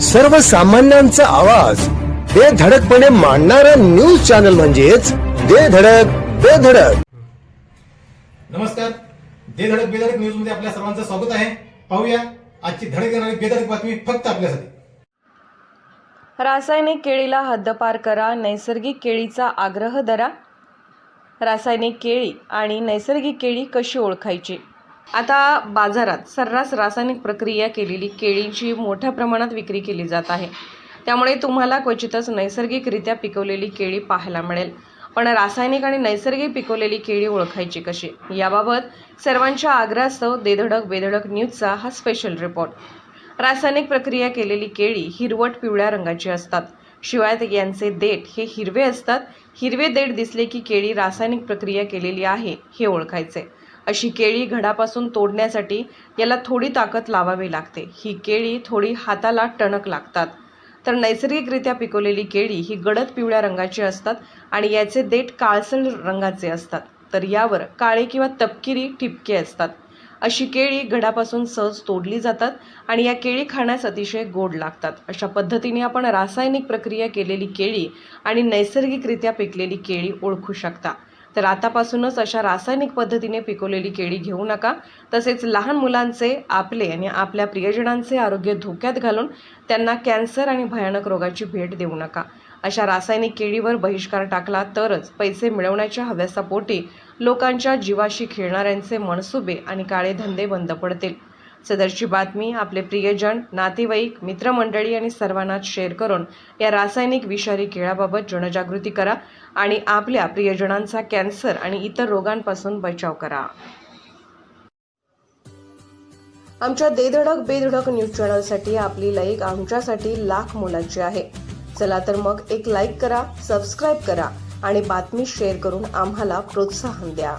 सर्वसामान्यांचा आवाज. बेधडकपणे मांडणारा न्यूज चॅनल म्हणजेच बेधडक बेधडक नमस्कार. दे धडक बेधडक न्यूजमध्ये आपल्या सर्वांचं स्वागत आहे. पाहूया आजची धडक येणारी बेधडक बातमी फक्त आपल्यासाठी. रासायनिक केळीला हद्दपार करा नैसर्गिक केळीचा आग्रह धरा. रासायनिक केळी आणि नैसर्गिक केळी कशी ओळखायची? आता बाजारात सर्रास रासायनिक प्रक्रिया केलेली केळीची मोठ्या प्रमाणात विक्री केली जात आहे. त्यामुळे तुम्हाला क्वचितच नैसर्गिकरित्या पिकवलेली केळी पाहायला मिळेल. पण रासायनिक आणि नैसर्गिक पिकवलेली केळी ओळखायची कशी? याबाबत सर्वांच्या आग्रहास्तव देधडक बेधडक न्यूजचा हा स्पेशल रिपोर्ट रासायनिक प्रक्रिया केलेली केळी हिरवट पिवळ्या रंगाची असतात. शिवाय ते यांचे देठ हे हिरवे असतात. हिरवे देठ दिसले की केळी रासायनिक प्रक्रिया केलेली आहे हे ओळखायचे. अशी केळी घडापासून तोडण्यासाठी याला थोडी ताकद लावावी लागते. ही केळी थोडी हाताला टणक लागतात. तर नैसर्गिकरित्या पिकवलेली केळी ही गडद पिवळ्या रंगाची असतात आणि याचे देठ काळसर रंगाचे असतात. तर यावर काळे किंवा तपकिरी ठिपके असतात. अशी केळी घडापासून सहज तोडली जातात आणि या केळी खाण्यास अतिशय गोड लागतात. अशा पद्धतीने आपण रासायनिक प्रक्रिया केलेली केळी आणि नैसर्गिकरित्या पिकलेली केळी ओळखू शकता. तर आतापासूनच अशा रासायनिक पद्धतीने पिकवलेली केळी घेऊ नका. तसेच लहान मुलांचे आपले आणि आपल्या प्रियजनांचे आरोग्य धोक्यात घालून त्यांना कॅन्सर आणि भयानक रोगाची भेट देऊ नका. अशा रासायनिक केळीवर बहिष्कार टाकला तरच पैसे मिळवण्याच्या हव्यासापोटी लोकांच्या जीवाशी खेळणाऱ्यांचे मनसुबे आणि काळे धंदे बंद पडतील. सदरची बातमी आपले प्रियजन नातेवाईक मित्रमंडळी आणि सर्वांनाच शेअर करून या रासायनिक विषारी खेळाबाबत जनजागृती करा आणि आपल्या प्रियजनांचा कॅन्सर आणि इतर रोगांपासून बचाव करा. आमच्या देधडक बेधडक न्यूज चॅनलसाठी आपली लाईक आमच्यासाठी लाख मोलाची आहे. चला तर मग एक लाईक करा सबस्क्राईब करा आणि बातमी शेअर करून आम्हाला प्रोत्साहन द्या.